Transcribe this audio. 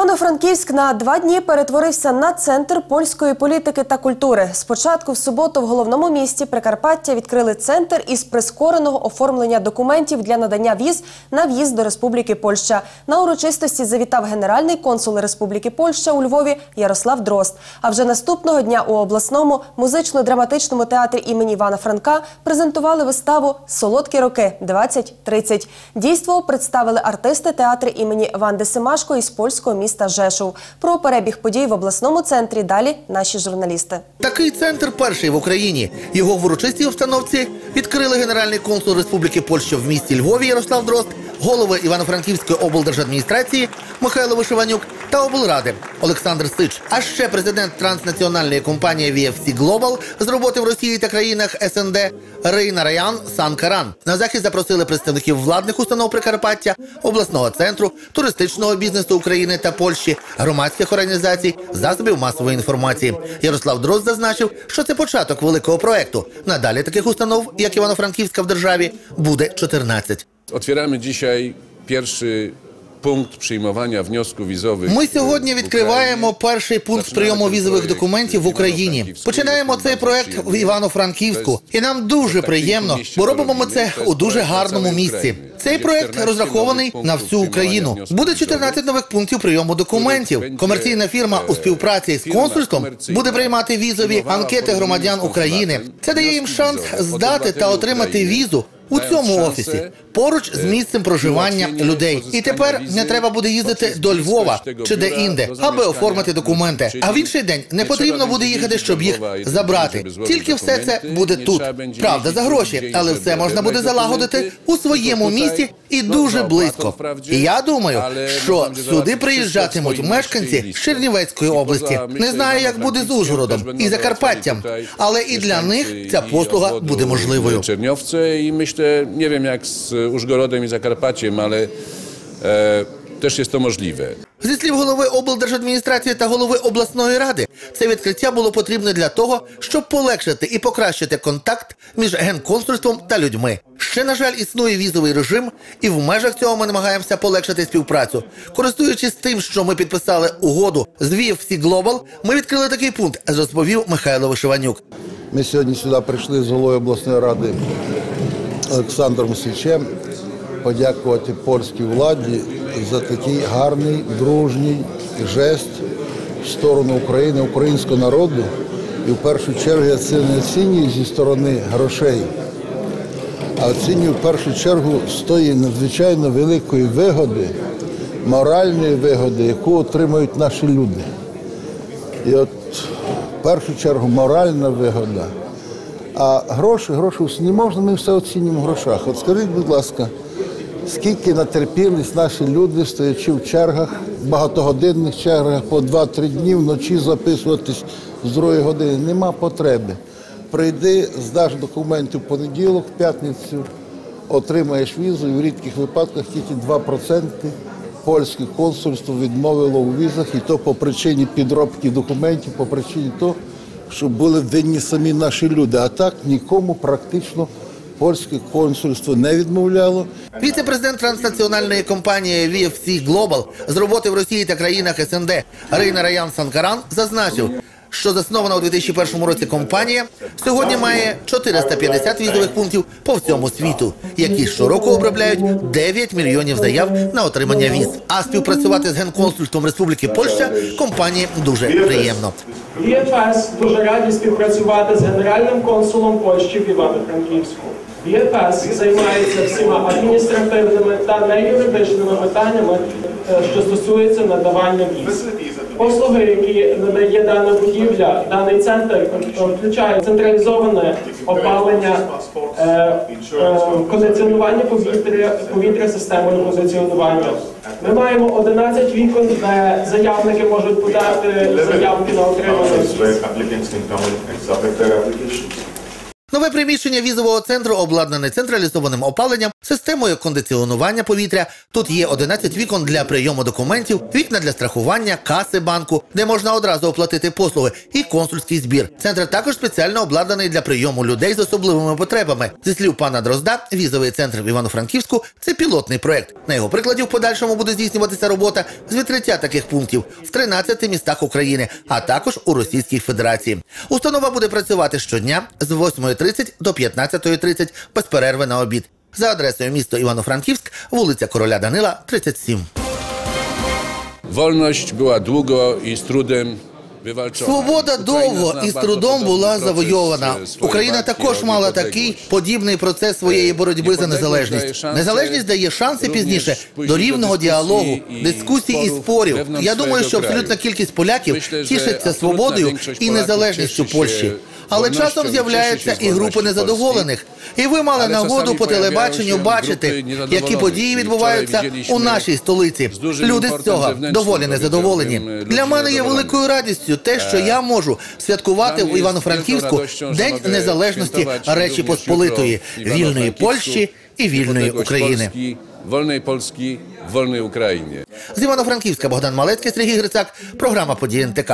Івано-Франківськ на два дні перетворився на центр польської політики та культури. Спочатку в суботу в головному місті Прикарпаття відкрили центр із прискореного оформлення документів для надання віз на в'їзд до Республіки Польща. На урочистості завітав генеральний консул Республіки Польща у Львові Ярослав Дрозд. А вже наступного дня у обласному музично-драматичному театрі імені Івана Франка презентували виставу Солодкі роки 2030 Дійство представили артисти театру імені Ванди Семашко із польського міста Жешув. Про перебіг подій в обласному центрі далі наші журналісти. Такий центр перший в Україні. Його в урочистій установці відкрили генеральний консул Республіки Польща в місті Львові Ярослав Дрозд, голови Івано-Франківської облдержадміністрації Михайло Вишиванюк та облради Олександр Сич. А ще президент транснаціональної компанії VFC Global з роботи в Росії та країнах СНД Рейна Раян Санкаран. На захід запросили представників владних установ Прикарпаття, обласного центру, туристичного бізнесу України та Польщі, громадських організацій, засобів масової інформації. Ярослав Дрозд зазначив, що це початок великого проекту. Надалі таких установ, як Івано-Франківська в державі, буде 14. Otwieramy dzisiaj pierwszy punkt przyjmowania wniosków wizowych. Ми сьогодні відкриваємо перший пункт прийому візових документів в Україні. Починаємо цей проект в Івано-Франківську, і нам дуже приємно, бо робимо ми це у дуже гарному місці. Цей проект розрахований на всю Україну. Буде 14 нових пунктів прийому документів. Комерційна фірма у співпраці з консульством буде приймати візові анкети громадян України. Це дає їм шанс здати та отримати візу. У цьому офісі поруч з місцем проживання людей, і тепер не треба буде їздити до Львова чи де інде, аби оформити документи. А в інший день не потрібно буде їхати, щоб їх забрати. Тільки все це буде тут. Правда, за гроші, але все можна буде залагодити у своєму місті і дуже близько. І я думаю, що сюди приїжджатимуть мешканці Чернівецької області. Не знаю, як буде з Ужгородом і Закарпаттям, але і для них ця послуга буде можливою. Czerniowce i myślę, nie wiem jak z Użgorodem i Zakarpaciem, ale e, też jest to możliwe. Зі слів голови облдержадміністрації та голови обласної ради, це відкриття було потрібне для того, щоб полегшити і покращити контакт між генконсульством та людьми. Ще, на жаль, існує візовий режим, і в межах цього ми намагаємося полегшити співпрацю. Користуючись тим, що ми підписали угоду з VFC Global, ми відкрили такий пункт, розповів Михайло Вишиванюк. Ми сьогодні сюди прийшли з головою обласної ради Олександром Січем подякувати польській владі за такий гарний, дружній жест в сторону України, українського народу. І в першу чергу я це не оцінюю зі сторони грошей, а оцінюю в першу чергу з тої надзвичайно великої вигоди, моральної вигоди, яку отримують наші люди. І от в першу чергу моральна вигода. А гроші, гроші не можна, ми все оцінюємо в грошах. От скажіть, будь ласка, скільки натерпілись наші люди, стоячи в чергах, багатогодинних чергах по 2-3 дні вночі записуватись з другої години. Нема потреби. Прийди, здаш документи в понеділок, в п'ятницю, отримаєш візу, і в рідких випадках тільки 2% польське консульство відмовило у візах, і то по причині підробки документів, по причині того, що були винні самі наші люди. А так нікому практично польське консульство не відмовляло. Віце-президент транснаціональної компанії VFC Global з роботи в Росії та країнах СНД Рейна Раян Санкаран зазначив, що заснована у 2001 році компанія сьогодні має 450 візових пунктів по всьому світу, які щороку обробляють 9 мільйонів заяв на отримання віз. А співпрацювати з генконсульством Республіки Польща компанії дуже приємно. ЄФС дуже раді співпрацювати з генеральним консулом Польщі в Івано-Франківську. ВІФС займається всіма адміністративними та неюридичними питаннями, е, що стосуються надавання віз. Послуги, які надає дана будівля, даний центр е, включає централізоване опалення, е, кондиціонування повітря, повітря системою кондиціонування. Ми маємо 11 вікон, де заявники можуть подати заявки на отримання Нове приміщення візового центру обладнане централізованим опаленням, системою кондиціонування повітря. Тут є 11 вікон для прийому документів, вікна для страхування, каси банку, де можна одразу оплатити послуги, і консульський збір. Центр також спеціально обладнаний для прийому людей з особливими потребами. Зі слів пана Дрозда, візовий центр в Івано-Франківську це пілотний проект. На його прикладі в подальшому буде здійснюватися робота з відкриття таких пунктів в 13 містах України, а також у Російській Федерації. Установа буде працювати щодня з 8.30 до 15.30 без перерви на обід. За адресою місто Івано-Франківськ, вулиця Короля Данила, 37. Wolność była długo z trudem wywalczona. Свобода довго і з трудом була завойована. Україна також мала такий подібний процес своєї боротьби за незалежність. Незалежність дає шанси пізніше до рівного діалогу, дискусій і спорів. Я думаю, що абсолютна кількість поляків тішиться свободою і незалежністю Польщі. Але часом з'являються і групи незадоволених. І ви мали нагоду по телебаченню бачити, які події відбуваються у нашій столиці. Люди з цього доволі незадоволені. Для мене є великою радістю те, що я можу святкувати в Івано-Франківську День Незалежності Речі Посполитої, вільної Польщі і вільної України. Вольної Польщі, вольної України. З Івано-Франківська Богдан Малецький, Сергій Грицак, програма «Події НТК».